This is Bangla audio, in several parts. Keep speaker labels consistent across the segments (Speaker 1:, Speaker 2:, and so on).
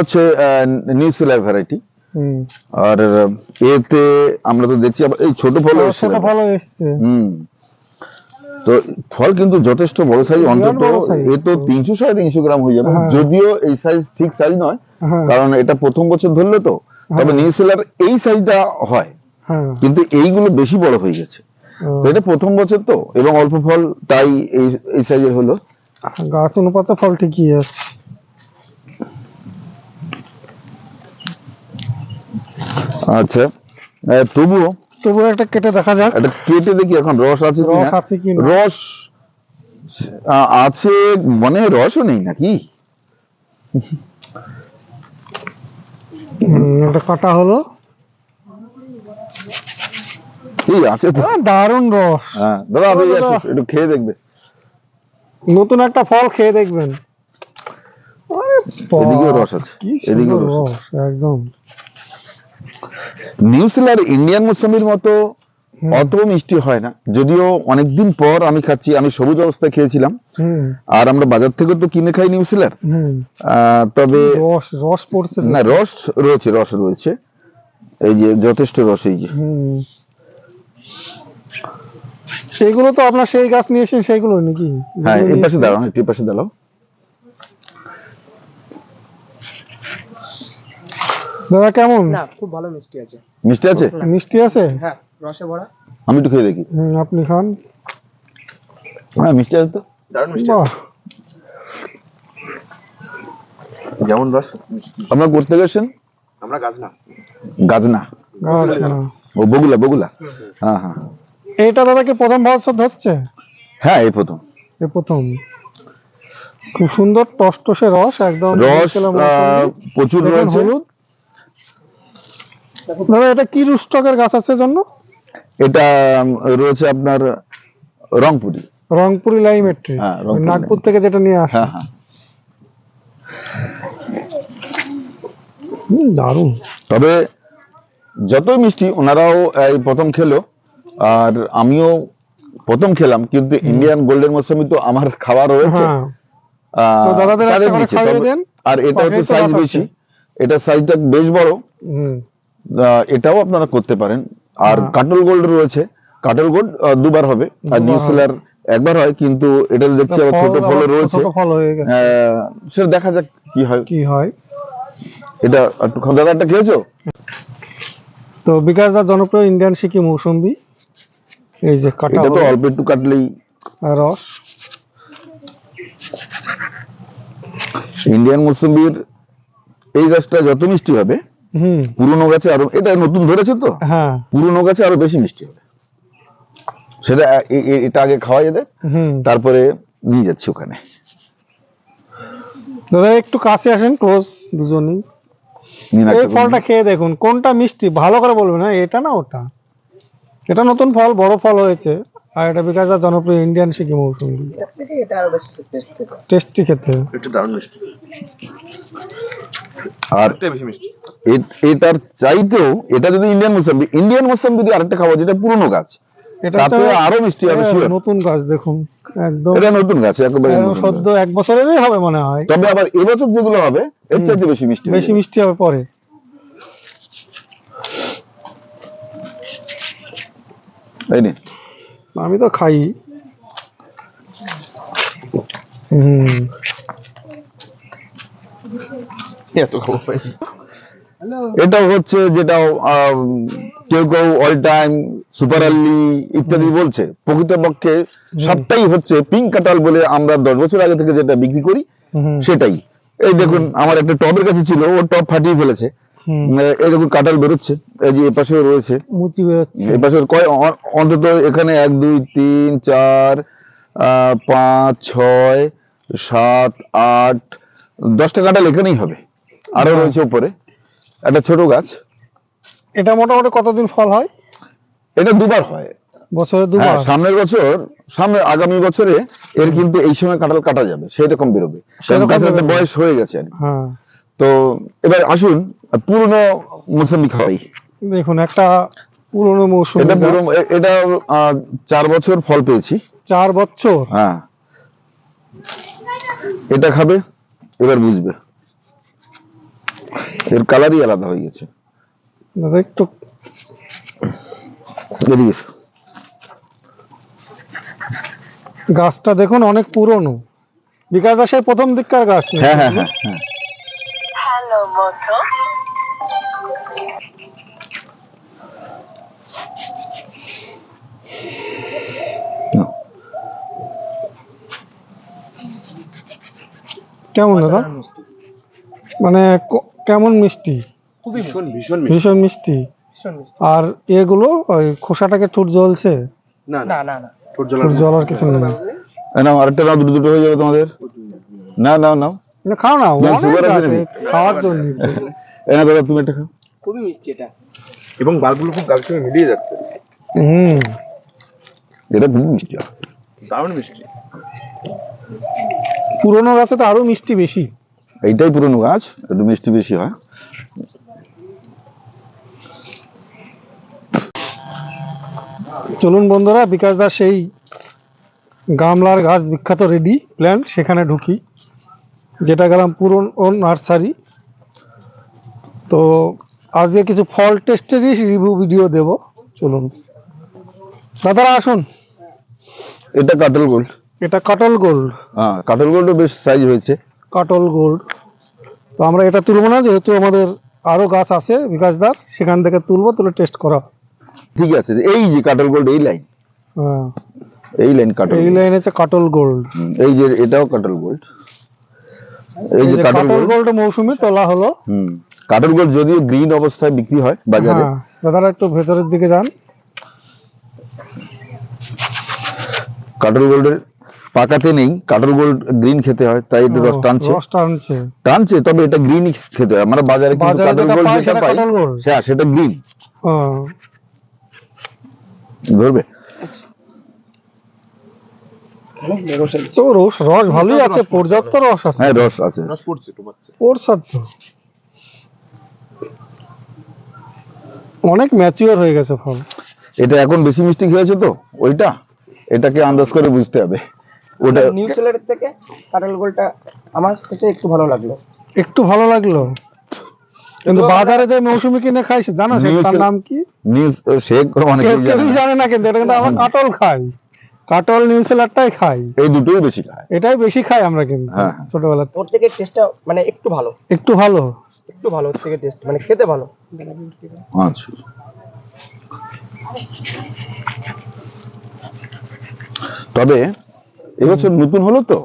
Speaker 1: হচ্ছে নিউ সিলার ভ্যারাইটি আর এতে আমরা তো দেখছি এই ছোট ফল
Speaker 2: ছোট ফল এসছে।
Speaker 1: হুম। তো ফল কিন্তু যথেষ্ট বড় সাইজ অন্তত এ তো তিনশো সাড়ে তিনশো গ্রাম হয়ে যাবে।
Speaker 2: হ্যাঁ।
Speaker 1: যদিও এই সাইজ ঠিক সাইজ নয়
Speaker 2: হ্যাঁ।
Speaker 1: কারণ এটা প্রথম বছর ধরলে তো। তবে
Speaker 2: হ্যাঁ।
Speaker 1: নিউ সিলার এই সাইজটা হয়।
Speaker 2: হ্যাঁ।
Speaker 1: কিন্তু এইগুলো বেশি বড় হয়ে গেছে। এটা প্রথম বছর তো এবং অল্প ফল তাই এই এই সাইজের হলো।
Speaker 2: গাছ অনুপাতে ফল ঠিকই আছে।
Speaker 1: আচ্ছা। তবুও
Speaker 2: তবুও একটা কেটে দেখা যাক।
Speaker 1: এটা কেটে দেখি এখন রস আছে
Speaker 2: রস আছে কি
Speaker 1: রস আছে মানে রসও নেই নাকি?
Speaker 2: এটা কাটা হলো।
Speaker 1: এই আছে তো।
Speaker 2: দারুণ রস।
Speaker 1: হ্যাঁ দাদা আপনি। একটু খেয়ে দেখবে।
Speaker 2: নতুন একটা ফল খেয়ে দেখবেন। আরে
Speaker 1: এদিকেও রস আছে এদিকেও রস
Speaker 2: একদম।
Speaker 1: নিউজিল্যান্ড ইন্ডিয়ান মৌসুমির মতো অত মিষ্টি হয় না। যদিও অনেকদিন পর আমি খাচ্ছি আমি সবুজ অবস্থায় খেয়েছিলাম। আর আমরা বাজার থেকে তো কিনে খাই নিউজিল্যান্ড। তবে
Speaker 2: রস রস পড়ছে
Speaker 1: না রস রয়েছে রস রয়েছে। এই যে যথেষ্ট রস এই যে।
Speaker 2: এগুলো তো আপনার সেই গাছ নিয়ে এসেছেন সেইগুলো নাকি?
Speaker 1: হ্যাঁ এই পাশে দাঁড়াও একটু এই পাশে দাঁড়াও।
Speaker 2: দাদা কেমন?
Speaker 3: না খুব ভালো মিষ্টি আছে।
Speaker 1: মিষ্টি আছে?
Speaker 2: মিষ্টি আছে?
Speaker 3: হ্যাঁ রসে ভরা।
Speaker 1: আমি একটু খেয়ে দেখি।
Speaker 2: হুম, আপনি খান।
Speaker 1: হ্যাঁ মিষ্টি আছে তো।
Speaker 3: দারুণ
Speaker 2: বাহ।
Speaker 3: যেমন রস
Speaker 1: আপনার করতে গেছেন
Speaker 3: আমরা গাছ না
Speaker 1: গাজনা। ও বগুলা বগুলা? হ্যাঁ হ্যাঁ।
Speaker 2: এটা দাদাকে প্রথম ধরছে
Speaker 1: হ্যাঁ এই প্রথম।
Speaker 2: এ প্রথম। খুব সুন্দর টসটসে রস একদম
Speaker 1: রস। প্রচুর রয়েছে।
Speaker 2: হলুদ। দাদা এটা কি রুস্টকের গাছ আছে জন্য?
Speaker 1: এটা রয়েছে আপনার রংপুরি।
Speaker 2: রংপুরি লাইমেট্রি
Speaker 1: হ্যাঁ,
Speaker 2: নাগপুর থেকে যেটা নিয়ে আসে
Speaker 1: হ্যাঁ হ্যাঁ।
Speaker 2: দারুণ।
Speaker 1: তবে যতই মিষ্টি ওনারাও এই প্রথম খেলো। আর আমিও প্রথম খেলাম কিন্তু ইন্ডিয়ান গোল্ডেন মৌসুমি তো আমার খাওয়া রয়েছে। আর এটা তো সাইজ বেশি। এটা সাইজটা বেশ বড়। এটাও আপনারা করতে পারেন। আর
Speaker 2: হ্যাঁ।
Speaker 1: কাটল গোল্ড রয়েছে। কাটল গোল্ড দুবার হবে। আর নিউ সেলার একবার হয় কিন্তু এটা দেখছি আবার ছোট
Speaker 2: ফল
Speaker 1: রয়েছে। সেটা দেখা যাক কি হয়।
Speaker 2: কি হয়।
Speaker 1: এটা একটু। দাদা একটা খেয়েছো?
Speaker 2: তো বিকাশ দা জনপ্রিয় ইন্ডিয়ান সিকি মৌসুম্বি এই যে কাটা
Speaker 1: এটা তো অল্প একটু কাটলেই
Speaker 2: রস।
Speaker 1: ইন্ডিয়ান মৌসুম্বির এই গাছটা যত মিষ্টি হবে পুরনো গাছে আরও এটা নতুন ধরেছে তো?
Speaker 2: হ্যাঁ।
Speaker 1: পুরনো গাছে আরও বেশি মিষ্টি হবে। সেটা এটা আগে খাওয়াই দেয়
Speaker 2: হুম।
Speaker 1: তারপরে নিয়ে যাচ্ছি ওখানে।
Speaker 2: দাদা একটু কাছে আসেন ক্লোজ দুজনেই। এই ফলটা খেয়ে দেখুন কোনটা মিষ্টি ভালো করে বলবেন না এটা না ওটা? এটা নতুন ফল বড় ফল হয়েছে আর এটা বিকাশ দা জনপ্রিয় ইন্ডিয়ান সিকি মৌসুম্বি
Speaker 3: এটার থেকে এটা আরও বেশি টেস্ট। খেতে
Speaker 2: টেস্টি খেতে।
Speaker 3: একটু দারুণ মিষ্টি।
Speaker 1: আর
Speaker 3: বেশি মিষ্টি।
Speaker 1: এটার চাইতেও এটা যদি ইন্ডিয়ান মোসাম্বি ইন্ডিয়ান মোসাম্বি যদি আরেকটা খাব যেটা পুরনো গাছ
Speaker 2: এটা
Speaker 1: তাতে আরও মিষ্টি হবে
Speaker 2: নতুন গাছ দেখুন একদম
Speaker 1: এটা নতুন গাছ একেবারে
Speaker 2: সদ্য এক বছরেরই হবে মনে হয়।
Speaker 1: তবে আবার এবছর যেগুলো হবে এর। চাইতে বেশি মিষ্টি
Speaker 2: বেশি মিষ্টি হবে পরে।
Speaker 1: এই নে।
Speaker 2: আমি তো খাই। হুম।
Speaker 1: এটা হচ্ছে যেটা কেউ কেউ অল টাইম সুপার আর্লি ইত্যাদি বলছে। প্রকৃতপক্ষে সবটাই হচ্ছে পিঙ্ক কাটাল বলে আমরা দশ বছর আগে থেকে যেটা বিক্রি করি সেটাই। এই দেখুন আমার একটা টবের কাছে ছিল ও টব ফাটিয়ে ফেলেছে। দেখুন কাটাল বেরোচ্ছে এই যে এপাশেও রয়েছে।
Speaker 2: মুচি বেরোচ্ছে।
Speaker 1: এপাশের কয় অন্তত এখানে এক দুই তিন চার আহ, পাঁচ ছয় সাত আট দশটা কাঁঠাল এখানেই হবে। আরও
Speaker 2: হ্যাঁ।
Speaker 1: রয়েছে উপরে। একটা ছোট গাছ।
Speaker 2: এটা মোটামুটি কতদিন ফল হয়?
Speaker 1: এটা দুবার হয়।
Speaker 2: বছরে
Speaker 1: হ্যাঁ,
Speaker 2: দুবার
Speaker 1: সামনের বছর সামনে আগামী বছরে এর কিন্তু এই সময় কাঁঠাল কাটা যাবে সেই রকম বেরোবে। বয়স হয়ে গেছে।
Speaker 2: হ্যাঁ।
Speaker 1: তো এবার আসুন পুরনো মৌসুমি খাওয়াই
Speaker 2: দেখুন একটা পুরনো মৌসুম
Speaker 1: এটা পুরো এটা চার বছর ফল পেয়েছি।
Speaker 2: চার বছর?
Speaker 1: হ্যাঁ। এটা খাবে এবার বুঝবে। এর কালারই আলাদা হয়ে গেছে।
Speaker 2: দাদা একটু গাছটা দেখুন অনেক পুরনো। বিকাশ দাসের প্রথম দিককার গাছ
Speaker 1: হ্যাঁ হ্যাঁ হ্যাঁ হ্যাঁ।
Speaker 4: Hello, Moto.
Speaker 2: কেমন দাদা? মানে কেমন মিষ্টি?
Speaker 3: খুবই ভীষণ ভীষণ মিষ্টি।
Speaker 2: ভীষণ মিষ্টি। আর এগুলো ওই খোসাটাকে ঠোঁট জ্বলছে?
Speaker 3: না না। না না ঠোঁট
Speaker 2: জ্বলার কিছু নেই।
Speaker 1: নাও আরেকটা নাও দুটো দুটো হয়ে যাবে তোমাদের। না নাও নাও।
Speaker 2: না, খাও না? খাওয়ার জন্য।
Speaker 1: দাদা তুমি একটা খাও।
Speaker 3: খুবই মিষ্টি এটা। এবং বালগুলো খুব গাছের সঙ্গে মিলিয়ে যাচ্ছে।
Speaker 2: হুম।
Speaker 1: এটা খুব মিষ্টি।
Speaker 3: দারুণ মিষ্টি।
Speaker 2: পুরোনো গাছে তো আরও মিষ্টি বেশি।
Speaker 1: এইটাই পুরনো গাছ একটু মিষ্টি বেশি হয়।
Speaker 2: চলুন বন্ধুরা বিকাশ দাস সেই গামলার গাছ বিখ্যাত রেডি প্ল্যান্ট সেখানে ঢুকি। যেটা গেলাম পুরনো নার্সারি। তো আজকে কিছু ফল টেস্টেরই রিভিউ ভিডিও দেব চলুন। দাদারা আসুন।
Speaker 1: এটা কাটল গোল্ড
Speaker 2: এটা কাটল গোল্ড
Speaker 1: হ্যাঁ কাটল গোল্ডও বেশ সাইজ হয়েছে।
Speaker 2: কাটল গোল্ড। তো আমরা এটা তুলবো না যেহেতু আমাদের আরও গাছ আছে বিকাশদার সেখান থেকে তুলবো তুলে টেস্ট করা
Speaker 1: ঠিক আছে এই যে কাটল গোল্ড এই লাইন
Speaker 2: হ্যাঁ।
Speaker 1: এই লাইন কাটল
Speaker 2: এই লাইন হচ্ছে কাটল গোল্ড।
Speaker 1: এই যে এটাও কাটল গোল্ড। এই যে কাটল গোল্ড।
Speaker 2: মৌসুমি তোলা হলো।
Speaker 1: হুম কাটল গোল্ড যদিও গ্রিন অবস্থায় বিক্রি হয় বাজারে।
Speaker 2: হ্যাঁ দাদারা একটু ভেতরের দিকে যান।
Speaker 1: কাটল গোল্ডের পাকাতে নেই কাটল গোল্ড গ্রিন খেতে হয় তাই একটু রস টানছে।
Speaker 2: রস টানছে।
Speaker 1: টানছে তবে এটা গ্রিনই খেতে হয়। আমরা বাজারে কিন্তু কাটল
Speaker 2: যেটা
Speaker 1: গোল্ড
Speaker 2: পাই
Speaker 1: যেটা পাই হ্যাঁ সেটা গ্রিন
Speaker 2: হ্যাঁ,
Speaker 1: ধরবে?
Speaker 2: তো রস রস ভালোই আছে পর্যাপ্ত রস আছে।
Speaker 1: হ্যাঁ রস আছে।
Speaker 3: রস পড়ছে
Speaker 2: তো। অনেক ম্যাচিওর হয়ে গেছে ফল।
Speaker 1: এটা এখন বেশি মিষ্টি খেয়েছে তো? ওইটা? এটাকে আন্দাজ করে বুঝতে হবে। ওটা
Speaker 5: নিউজিল্যান্ড থেকে কাটাল গোলটা আমার কাছে একটু ভালো লাগল।
Speaker 2: একটু ভালো লাগল? কিন্তু বাজারে যে মৌসুমি কিনে খাই সে জানো সে তার নাম কি?
Speaker 1: নিউজ শেক
Speaker 2: কেউ
Speaker 1: অনেকেই জানে না।
Speaker 2: কিন্তু এটা কিন্তু আমরা কাটল খাই কাটল খাই
Speaker 1: এই দুটোই বেশি খায়।
Speaker 2: এটাই বেশি খাই আমরা কিন্তু
Speaker 1: হ্যাঁ।
Speaker 2: ছোটবেলা
Speaker 5: ওর থেকে টেস্টটা মানে একটু ভালো।
Speaker 2: একটু ভালো।
Speaker 5: একটু ভালো ওর থেকে টেস্ট মানে খেতে ভালো।
Speaker 1: আচ্ছা। তবে এবছর নতুন হলো তো?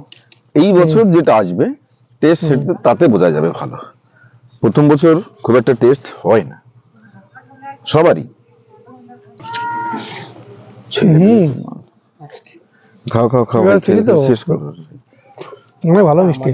Speaker 1: এই বছর যেটা আসবে টেস্ট তাতে বোঝা যাবে ভালো। প্রথম বছর খুব একটা টেস্ট হয় না। সবারই।
Speaker 2: হুম।
Speaker 1: খাও খাও খাও। শেষ করো।
Speaker 2: ভালো মিষ্টি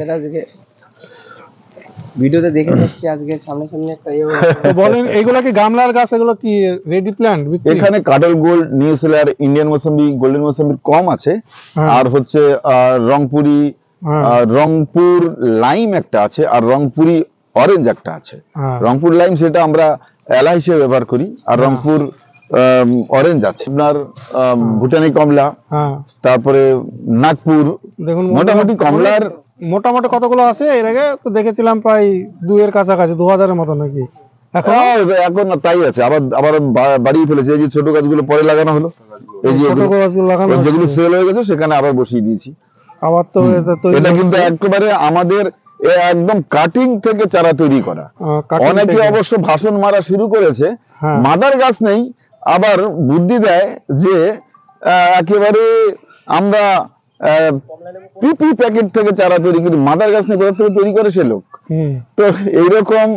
Speaker 5: ভিডিওতে দেখে যাচ্ছি আজকে সামনে সামনে একটা ইয়ে
Speaker 2: তো বলেন এইগুলা কি গামলার গাছ এগুলো কি রেডি প্ল্যান্ট
Speaker 1: এখানে কাটল gold New Zealand Indian mosambi golden mosambi কম আছে
Speaker 2: হ্যাঁ।
Speaker 1: আর হচ্ছে আহ, রংপুরি
Speaker 2: হ্যাঁ।
Speaker 1: রংপুর লাইম একটা আছে আর রংপুরি অরেঞ্জ একটা আছে
Speaker 2: হ্যাঁ।
Speaker 1: রংপুর লাইম সেটা আমরা এলা হিসেবে ব্যবহার করি আর রংপুর অরেঞ্জ আছে। আপনার ভুটানি কমলা
Speaker 2: হ্যাঁ।
Speaker 1: তারপরে নাগপুর।
Speaker 2: দেখুন
Speaker 1: মোটামুটি কমলার
Speaker 2: মোটামুটি কতগুলো আছে? এর আগে তো দেখেছিলাম প্রায় কাছাকাছি দু হাজারের মতো নাকি? এখন?
Speaker 1: হ্যাঁ, এখন তাই আছে। আবার আবার বাড়িয়ে ফেলেছে। এই যে ছোট গাছগুলো পরে লাগানো হলো। এই যে
Speaker 2: ছোট গাছগুলো লাগানো
Speaker 1: যেগুলো। সেল হয়ে গেছে সেখানে আবার বসিয়ে দিয়েছি।
Speaker 2: আবার তো এটা
Speaker 1: এটা কিন্তু একেবারে আমাদের একদম কাটিং থেকে চারা তৈরি করা। অনেকে অবশ্য ভাষণ মারা শুরু করেছে।
Speaker 2: হ্যাঁ।
Speaker 1: মাদার গাছ নেই আবার বুদ্ধি দেয় যে একেবারে আমরা পিপি প্যাকেট থেকে চারা তৈরি করি মাদার গাছ নেই কোথা থেকে তৈরি করে সে লোক? তো এইরকম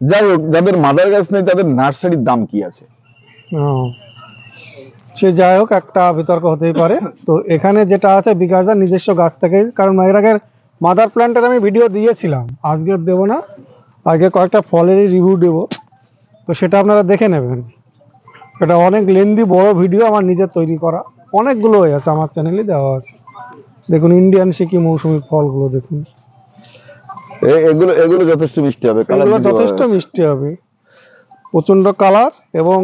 Speaker 1: যাই হোক যাদের মাদার গাছ নেই তাদের নার্সারির দাম কি আছে?
Speaker 2: সে যাই হোক একটা বিতর্ক হতেই পারে। তো এখানে যেটা আছে বিকাশার নিজস্ব গাছ থেকে কারণ এর আগের মাদার প্ল্যান্টের আমি ভিডিও দিয়েছিলাম। আজকে দেবো না আগে কয়েকটা ফলেরই রিভিউ দেবো। তো সেটা আপনারা দেখে নেবেন। এটা অনেক লেন্দি বড় ভিডিও আমার নিজের তৈরি করা। অনেকগুলো হয়ে আছে আমার চ্যানেলে দেওয়া আছে। দেখুন ইন্ডিয়ান সিকি মৌসুমি ফলগুলো দেখুন।
Speaker 1: এগুলো এগুলো যথেষ্ট মিষ্টি হবে
Speaker 2: এগুলো যথেষ্ট মিষ্টি হবে। প্রচণ্ড কালার এবং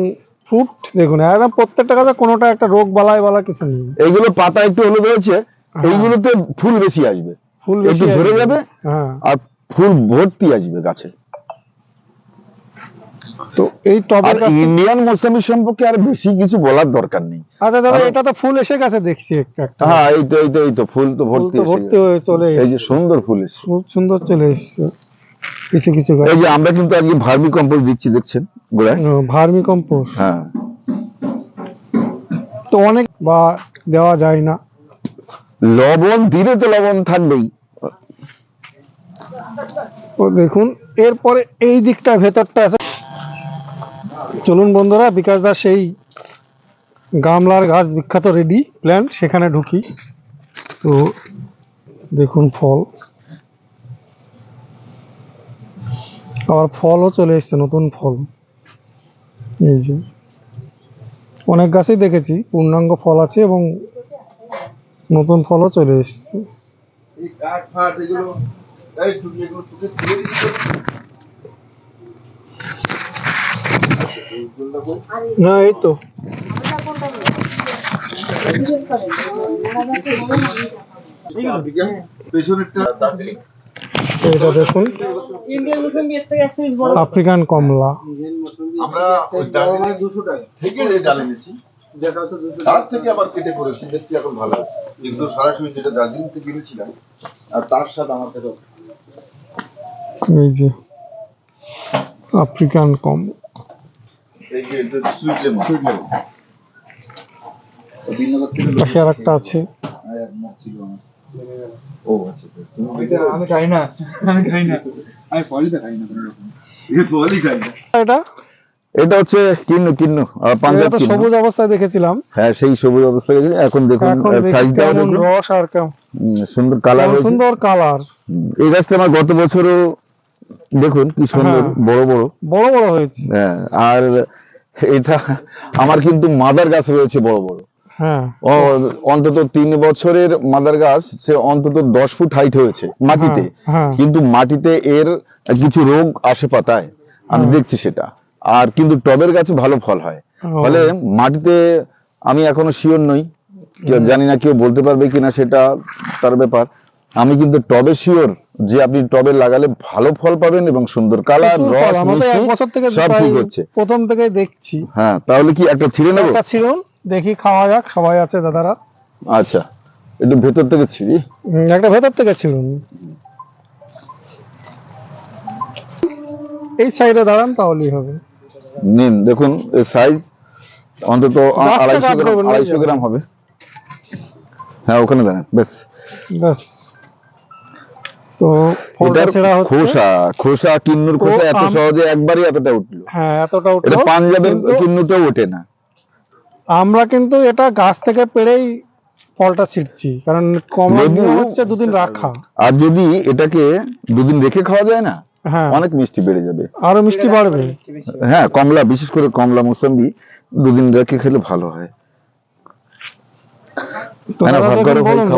Speaker 2: ফ্রুট দেখুন একদম প্রত্যেকটা গাছে কোনোটা একটা রোগ বালাই বালা কিছু নেই।
Speaker 1: এইগুলো পাতা একটু হলুদ হয়েছে এইগুলোতে ফুল বেশি আসবে।
Speaker 2: ফুল বেশি আসবে।
Speaker 1: যাবে
Speaker 2: হ্যাঁ।
Speaker 1: আর ফুল ভর্তি আসবে গাছে।
Speaker 2: তো এই টবের
Speaker 1: ইন্ডিয়ান মৌসুমি সম্পর্কে আর বেশি কিছু বলার দরকার নেই।
Speaker 2: আচ্ছা দাদা এটা তো ফুল এসে গেছে দেখছি একটা।
Speaker 1: হ্যাঁ এই তো এই তো এই তো ফুল তো ভর্তি
Speaker 2: ভর্তি হয়ে চলে
Speaker 1: এই যে সুন্দর ফুল
Speaker 2: সুন্দর চলে এসছে। কিছু কিছু
Speaker 1: এই যে আমরা কিন্তু আজকে ভার্মি কম্পোস্ট দিচ্ছি দেখছেন? গোড়ায়?
Speaker 2: Vermi compost.
Speaker 1: হ্যাঁ।
Speaker 2: তো অনেক বা দেওয়া যায় না।
Speaker 1: লবণ দিলে তো লবণ থাকবেই।
Speaker 2: দেখুন এরপরে এই দিকটা ভেতরটা আছে। চলুন বন্ধুরা, বিকাশ দাস সেই গামলার গাছ বিখ্যাত রেডি প্ল্যান্ট, সেখানে ঢুকি। তো দেখুন ফল। আবার ফলও চলে এসছে, নতুন ফল। এই যে। অনেক গাছেই দেখেছি, পূর্ণাঙ্গ ফল আছে এবং নতুন ফলও চলে এসছে
Speaker 3: এই কাঠ ফাট এগুলো এই টুকি এগুলো টুকে তুলে দিচ্ছি
Speaker 2: না এই তো। এটা দেখুন। আফ্রিকান কমলা।
Speaker 3: আমরা দুশো টাকা থেকে যে ডাল এনেছি তার থেকে আবার কেটে করেছি দেখছি এখন ভালো আছে। কিন্তু সরাসরি যেটা দার্জিলিং থেকে কিনেছিলাম আর তার সাথে আমার
Speaker 2: এই যে আফ্রিকান কম পাশে আর একটা আছে।
Speaker 3: ও আচ্ছা আমি খাই না। আমি খাই না। আমি ফলই খাই না কোনো রকম। ফলই খাই না।
Speaker 2: এটা?
Speaker 1: এটা হচ্ছে কিন্নু পাঞ্জাব
Speaker 2: তো সবুজ অবস্থায় দেখেছিলাম।
Speaker 1: হ্যাঁ সেই সবুজ অবস্থা গেছে এখন দেখুন সাইজটাও দেখুন
Speaker 2: রস আর কেমন।
Speaker 1: সুন্দর কালার
Speaker 2: সুন্দর কালার
Speaker 1: এই গাছটা আমার গত বছরও দেখুন কি সুন্দর
Speaker 2: হ্যাঁ।
Speaker 1: বড় বড়।
Speaker 2: বড় বড় হয়েছে।
Speaker 1: হ্যাঁ আর এটা আমার কিন্তু মাদার গাছ রয়েছে বড় বড়।
Speaker 2: হ্যাঁ।
Speaker 1: ও অন্তত তিন বছরের মাদার গাছ সে অন্তত দশ ফুট হাইট হয়েছে মাটিতে।
Speaker 2: হ্যাঁ
Speaker 1: কিন্তু মাটিতে এর কিছু রোগ আসে পাতায়। আমি। দেখছি সেটা। আর কিন্তু টবের গাছে ভালো ফল হয়। ফলে মাটিতে আমি এখনও শিওর নই। জানি না কেউ বলতে পারবে কিনা সেটা তার ব্যাপার। আমি কিন্তু টবে শিওর যে আপনি টবে লাগালে ভালো ফল পাবেন এবং সুন্দর কালার রস
Speaker 2: এক
Speaker 1: মিষ্টি
Speaker 2: বছর থেকে
Speaker 1: সব ঠিক হচ্ছে।
Speaker 2: প্রথম থেকেই দেখছি।
Speaker 1: হ্যাঁ তাহলে কি একটা ছিঁড়ে নেব?
Speaker 2: একটা ছিড়ুন দেখি খাওয়া যাক সবাই আছে দাদারা?
Speaker 1: আচ্ছা একটু ভেতর থেকে ছিঁড়ি।
Speaker 2: একটা ভেতর থেকে ছিড়ুন। এই সাইডে দাঁড়ান তাহলেই হবে।
Speaker 1: নিন দেখুন এর সাইজ অন্তত আড়াইশো গ্রাম আড়াইশো গ্রাম হবে। হ্যাঁ ওখানে দাঁড়ান বেশ।
Speaker 2: ব্যাস। তো ফলটা ছেঁড়া হচ্ছে
Speaker 1: খোসা খোসা কিন্নুর খোসা এত সহজে একবারই এতটা উঠল।
Speaker 2: হ্যাঁ এতটা
Speaker 1: এটা
Speaker 2: উঠল
Speaker 1: পাঞ্জাবের কিন্নুতেও ওঠে না।
Speaker 2: আমরা কিন্তু এটা গাছ থেকে পেড়েই ফলটা ছিটছি কারণ কমলা হচ্ছে দুদিন রাখা।
Speaker 1: আর যদি এটাকে দুদিন রেখে খাওয়া যায় না
Speaker 2: হ্যাঁ।
Speaker 1: অনেক মিষ্টি বেড়ে যাবে।
Speaker 2: আরও মিষ্টি বাড়বে।
Speaker 1: হ্যাঁ কমলা বিশেষ করে কমলা মোসাম্বি দুদিন রেখে খেলে ভালো হয়।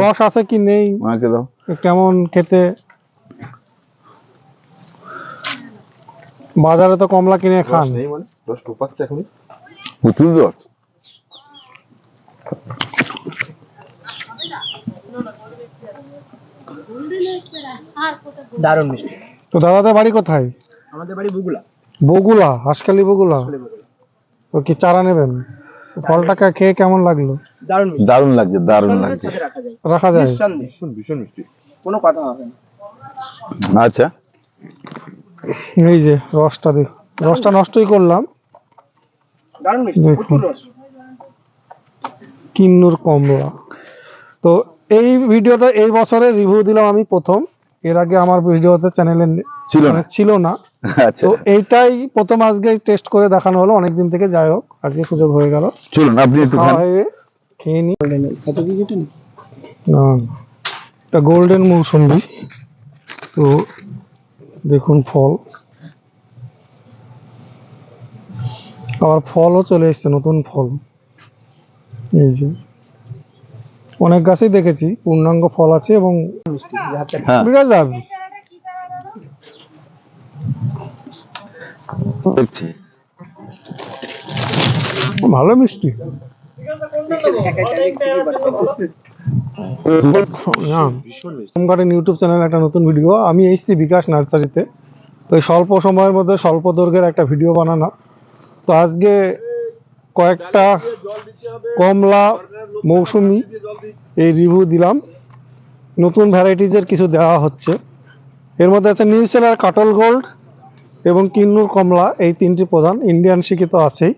Speaker 2: রস আছে কি নেই?
Speaker 1: আমাকে দাও।
Speaker 2: কেমন খেতে? বাজারে তো কমলা কিনে খান।
Speaker 3: নেই মানে দশ টোপাচ্ছে এখনই।
Speaker 1: প্রচুর রস?
Speaker 5: দারুণ মিষ্টি।
Speaker 2: তো দাদাদের বাড়ি কোথায়?
Speaker 5: আমাদের বাড়ি বুগুলা।
Speaker 2: বগুলা হাসখালি বগুলা? তো কি চারা নেবেন? ফলটাকে খেয়ে কেমন লাগল?
Speaker 5: দারুণ
Speaker 1: দারুণ লাগছে দারুণ লাগছে।
Speaker 5: রাখা যায়।
Speaker 3: ভীষণ মিষ্টি।
Speaker 5: কোনো কথা হবে না।
Speaker 1: আচ্ছা।
Speaker 2: এই যে রসটা দেখ রসটা নষ্টই করলাম। কিন্নুর কমলা। তো এই ভিডিওটা এই বছরে রিভিউ দিলাম আমি প্রথম। এর আগে আমার ভিডিওতে চ্যানেলে
Speaker 1: ছিল না।
Speaker 2: ছিল না।
Speaker 1: আচ্ছা।
Speaker 2: তো এইটাই প্রথম আজকে টেস্ট করে দেখানো হলো। অনেকদিন থেকে যাই হোক আজকে সুযোগ হয়ে গেল।
Speaker 1: চলুন আপনি একটু খান।
Speaker 2: খেয়ে নি।
Speaker 5: কত কি কেটে না
Speaker 2: এটা গোল্ডেন মৌসুম্বি। তো দেখুন ফল। আবার ফলও চলে এসছে নতুন ফল। এই যে। অনেক গাছেই দেখেছি পূর্ণাঙ্গ ফল আছে এবং
Speaker 1: হ্যাঁ।
Speaker 2: বিকাশ
Speaker 1: দেখছি।
Speaker 2: ভালো মিষ্টি। না
Speaker 3: ভীষণ মিষ্টি
Speaker 2: হোম গার্ডেন ইউটিউব চ্যানেল একটা নতুন ভিডিও আমি এসেছি বিকাশ নার্সারিতে। তো স্বল্প সময়ের মধ্যে স্বল্প দৈর্ঘ্যের একটা ভিডিও বানানো তো আজকে কয়েকটা কমলা মৌসুমি এই রিভিউ দিলাম। নতুন ভ্যারাইটিজের কিছু দেওয়া হচ্ছে। এর মধ্যে আছে নিউ সেলার কাটল গোল্ড এবং কিন্নুর কমলা, এই তিনটি প্রধান। ইন্ডিয়ান শিখি তো আছেই।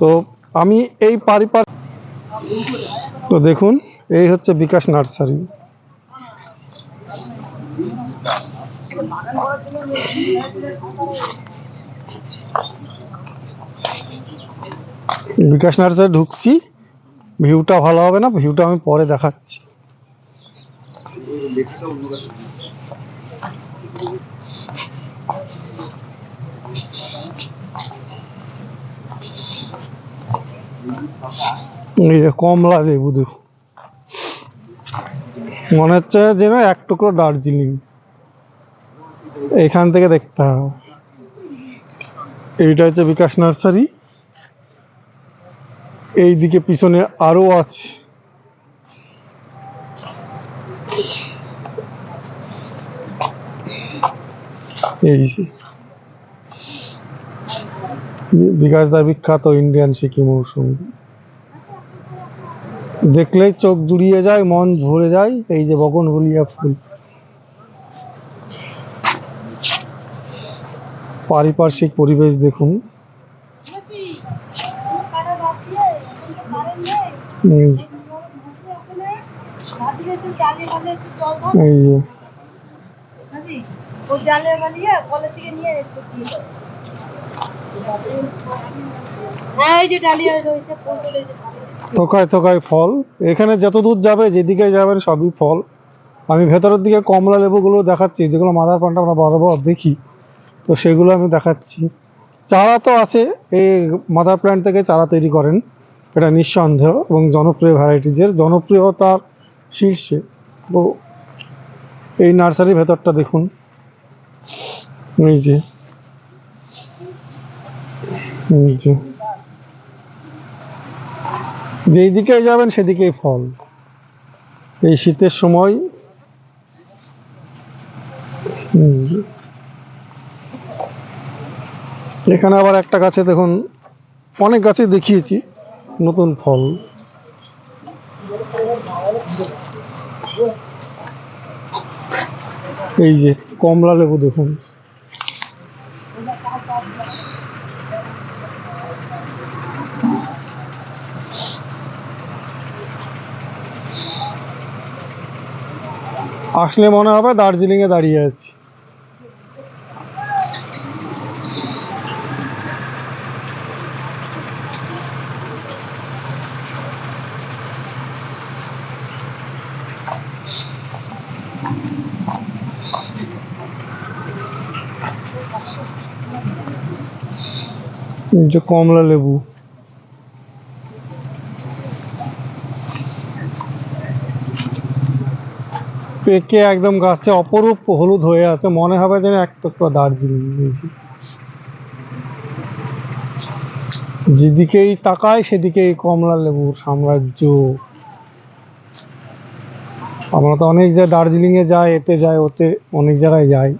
Speaker 2: তো আমি এই পারিপার তো দেখুন। এই হচ্ছে বিকাশ নার্সারি। বিকাশ নার্সারি ঢুকছি, ভিউটা ভালো হবে না, ভিউটা আমি পরে দেখাচ্ছি। কমলা লেবু দেখুন। মনে হচ্ছে যেন এক টুকরো দার্জিলিং। এখান থেকে দেখতে হবে। এইটা হচ্ছে বিকাশ নার্সারি। এইদিকে পিছনে আরও আছে। এই বিকাশ দা বিখ্যাত ইন্ডিয়ান সিকিম মৌসুমি। দেখলেই চোখ জুড়িয়ে যায় মন ভরে যায় এই যে বগনভুলিয়া ফুল। পারিপার্শ্বিক পরিবেশ দেখুন। এই যে, এই যে।
Speaker 6: হ্যাঁ ডালিয়া রয়েছে
Speaker 2: থোকায় থোকায় ফল। এখানে যত দূর যাবে, যেদিকে যাবেন সবই ফল। আমি ভেতরের দিকে কমলা লেবুগুলো দেখাচ্ছি, যেগুলো মাদার প্লান্ট আমরা বরাবর দেখি। তো সেগুলো আমি দেখাচ্ছি। চারা তো আছে, এই মাদার প্ল্যান্ট থেকে চারা তৈরি করেন। এটা নিঃসন্দেহ এবং জনপ্রিয় ভ্যারাইটিজের জনপ্রিয়তার শীর্ষে। তো এই নার্সারির ভেতরটা দেখুন। এই যে। এই যে। যেই দিকে যাবেন সেদিকেই ফল। এই শীতের সময় এখানে আবার একটা গাছে দেখুন, অনেক গাছে দেখিয়েছি, নতুন ফল। এই যে কমলা লেবু দেখুন। আসলে মনে হবে দার্জিলিং এ দাঁড়িয়ে আছি। যে কমলা লেবু। পেকে একদম গাছে অপরূপ হলুদ হয়ে আছে। মনে হবে যেন এক টুকরো দার্জিলিং যেদিকেই তাকায় সেদিকেই কমলা লেবুর সাম্রাজ্য। আমরা তো অনেক জায়গায় দার্জিলিং এ যাই, এতে যাই, ওতে অনেক জায়গায় যাই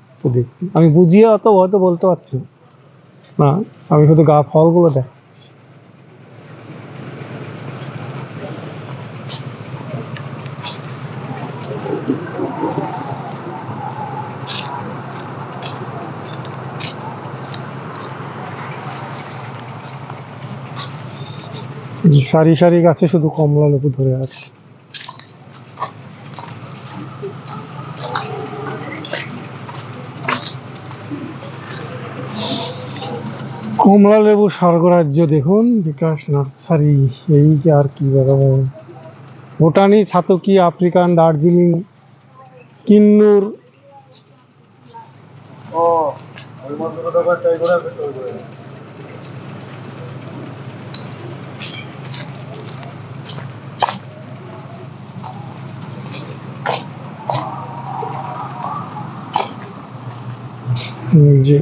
Speaker 2: আমি বুঝিয়ে অত হয়তো বলতে পারছি। না, আমি শুধু গা ফলগুলো দেখ। সারি সারি গাছে শুধু কমলা লেবু ধরে আছে। কমলা লেবু স্বর্গরাজ্য দেখুন বিকাশ নার্সারি এই আর কি বেরোবো ভুটানি ছাতকি আফ্রিকান দার্জিলিং কিন্নুর। হুম, জি।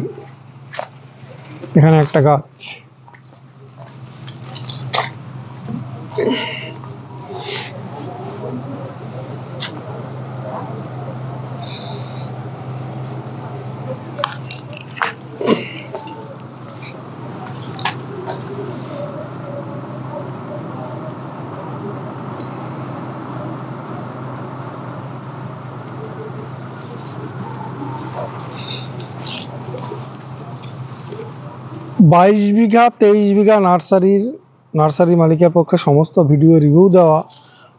Speaker 2: এখানে একটা গাছ। বাইশ বিঘা, তেইশ বিঘা নার্সারির নার্সারি মালিকের পক্ষে সমস্ত ভিডিও রিভিউ দেওয়া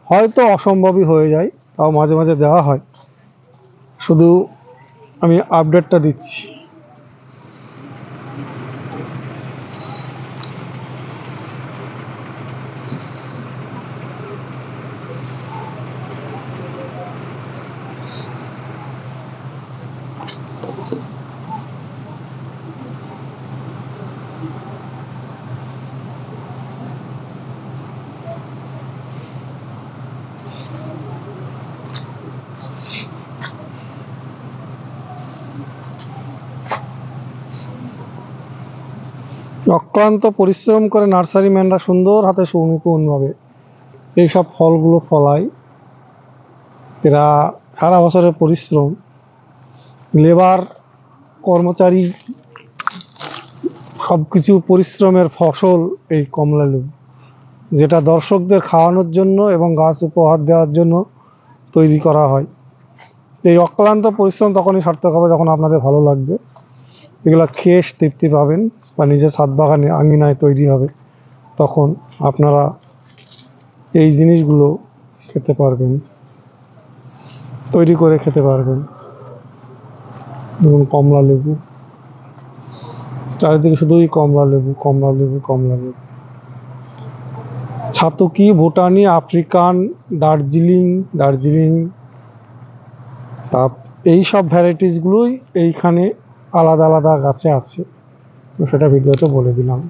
Speaker 2: হয়তো অসম্ভবই হয়ে যায়, তাও মাঝে মাঝে দেওয়া হয়। শুধু আমি আপডেটটা দিচ্ছি। অক্লান্ত পরিশ্রম করে নার্সারি ম্যানরা সুন্দর হাতে সুনিপুণভাবে এইসব ফলগুলো ফলায়। এরা সারা বছরের পরিশ্রম, লেবার, কর্মচারী সব কিছু পরিশ্রমের ফসল এই কমলা লেবু যেটা দর্শকদের খাওয়ানোর জন্য এবং গাছ উপহার দেওয়ার জন্য তৈরি করা হয়। এই অক্লান্ত পরিশ্রম তখনই সার্থক হবে যখন আপনাদের ভালো লাগবে। এগুলো খেয়ে তৃপ্তি পাবেন বা নিজের ছাদ বাগানে আঙ্গিনায় তৈরি হবে, তখন আপনারা এই জিনিসগুলো খেতে পারবেন, তৈরি করে খেতে পারবেন। দেখুন কমলা লেবু, চারিদিকে শুধুই কমলা লেবু কমলা লেবু কমলা লেবু। ছাতকি, ভুটানি, আফ্রিকান, দার্জিলিং দার্জিলিং, তা এই সব ভ্যারাইটিসগুলোই এইখানে আলাদা আলাদা গাছে আছে। সেটা ভিডিওতে বলে দিলাম।